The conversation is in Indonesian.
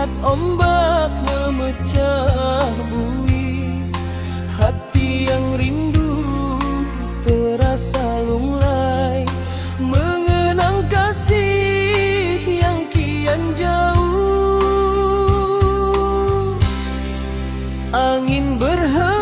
Melihat ombak memecah bui Hati yang rindu terasa lunglai Mengenang kasih yang kian jauh Angin berhembus.